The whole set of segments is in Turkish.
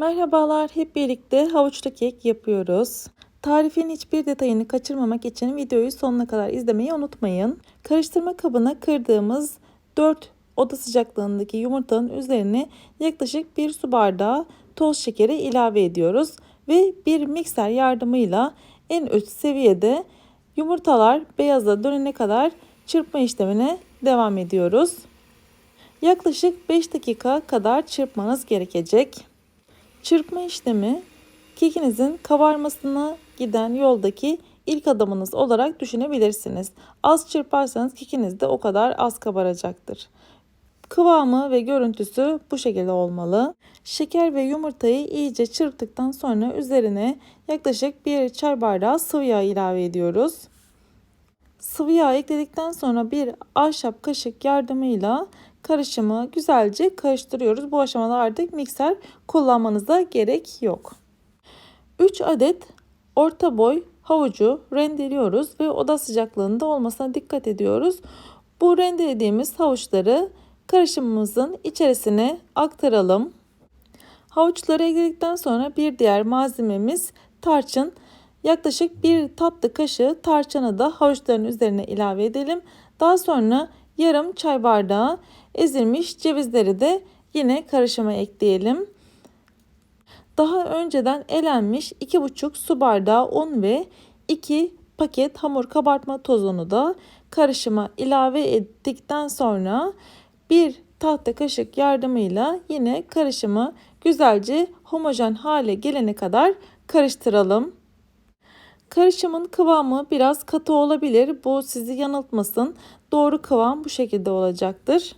Merhabalar, hep birlikte havuçlu kek yapıyoruz. Tarifin hiçbir detayını kaçırmamak için videoyu sonuna kadar izlemeyi unutmayın. Karıştırma kabına kırdığımız 4 oda sıcaklığındaki yumurtanın üzerine yaklaşık 1 su bardağı toz şekeri ilave ediyoruz. Ve bir mikser yardımıyla en üst seviyede yumurtalar beyaza dönene kadar çırpma işlemine devam ediyoruz. Yaklaşık 5 dakika kadar çırpmanız gerekecek. Çırpma işlemi kekinizin kabarmasına giden yoldaki ilk adımınız olarak düşünebilirsiniz. Az çırparsanız kekiniz de o kadar az kabaracaktır. Kıvamı ve görüntüsü bu şekilde olmalı. Şeker ve yumurtayı iyice çırptıktan sonra üzerine yaklaşık 1 çay bardağı sıvı yağ ilave ediyoruz. Sıvı yağ ekledikten sonra bir ahşap kaşık yardımıyla karışımı güzelce karıştırıyoruz. Bu aşamada artık mikser kullanmanıza gerek yok. 3 adet orta boy havucu rendeliyoruz ve oda sıcaklığında olmasına dikkat ediyoruz. Bu rendelediğimiz havuçları karışımımızın içerisine aktaralım. Havuçları ekledikten sonra bir diğer malzememiz tarçın. Yaklaşık bir tatlı kaşığı tarçını da havuçların üzerine ilave edelim. Daha sonra yarım çay bardağı ezilmiş cevizleri de yine karışıma ekleyelim. Daha önceden elenmiş 2,5 su bardağı un ve 2 paket hamur kabartma tozunu da karışıma ilave ettikten sonra bir tahta kaşık yardımıyla yine karışımı güzelce homojen hale gelene kadar karıştıralım. Karışımın kıvamı biraz katı olabilir. Bu sizi yanıltmasın. Doğru kıvam bu şekilde olacaktır.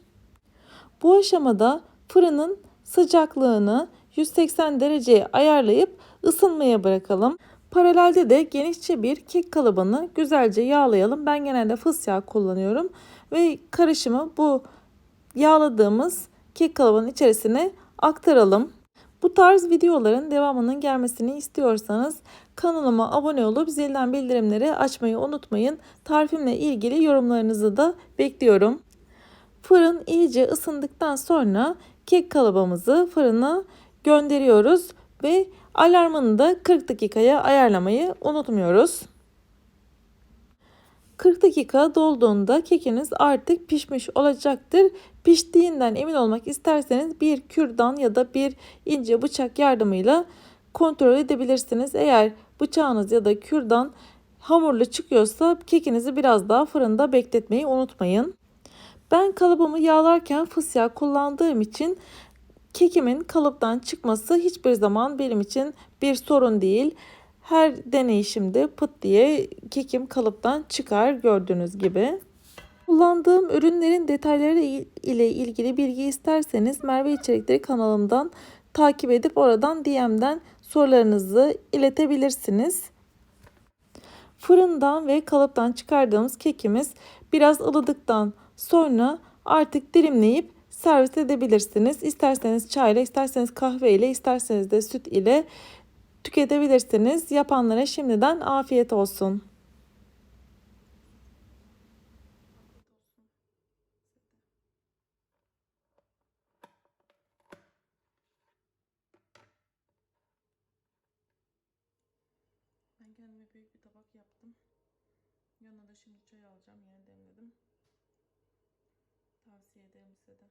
Bu aşamada fırının sıcaklığını 180 dereceye ayarlayıp ısınmaya bırakalım. Paralelde de genişçe bir kek kalıbını güzelce yağlayalım. Ben genelde fıs yağı kullanıyorum ve karışımı bu yağladığımız kek kalıbının içerisine aktaralım. Bu tarz videoların devamının gelmesini istiyorsanız kanalıma abone olup zilden bildirimleri açmayı unutmayın. Tarifimle ilgili yorumlarınızı da bekliyorum. Fırın iyice ısındıktan sonra kek kalıbımızı fırına gönderiyoruz ve alarmını da 40 dakikaya ayarlamayı unutmuyoruz. 40 dakika dolduğunda kekiniz artık pişmiş olacaktır. Piştiğinden emin olmak isterseniz bir kürdan ya da bir ince bıçak yardımıyla kontrol edebilirsiniz. Eğer bıçağınız ya da kürdan hamurlu çıkıyorsa kekinizi biraz daha fırında bekletmeyi unutmayın. Ben kalıbımı yağlarken fıs yağı kullandığım için kekimin kalıptan çıkması hiçbir zaman benim için bir sorun değil. Her deneyişimde pıt diye kekim kalıptan çıkar gördüğünüz gibi. Kullandığım ürünlerin detayları ile ilgili bilgi isterseniz Merve İçerikleri kanalımdan takip edip oradan DM'den sorularınızı iletebilirsiniz. Fırından ve kalıptan çıkardığımız kekimiz biraz ılıdıktan sonra artık dilimleyip servis edebilirsiniz. İsterseniz çayla, isterseniz kahve ile, isterseniz de süt ile tüketebilirsiniz. Yapanlara şimdiden afiyet olsun. Kendime büyük bir tabak yaptım. Yanına da şimdi çay alacağım. Yeni demledim. Tavsiye ederim size de.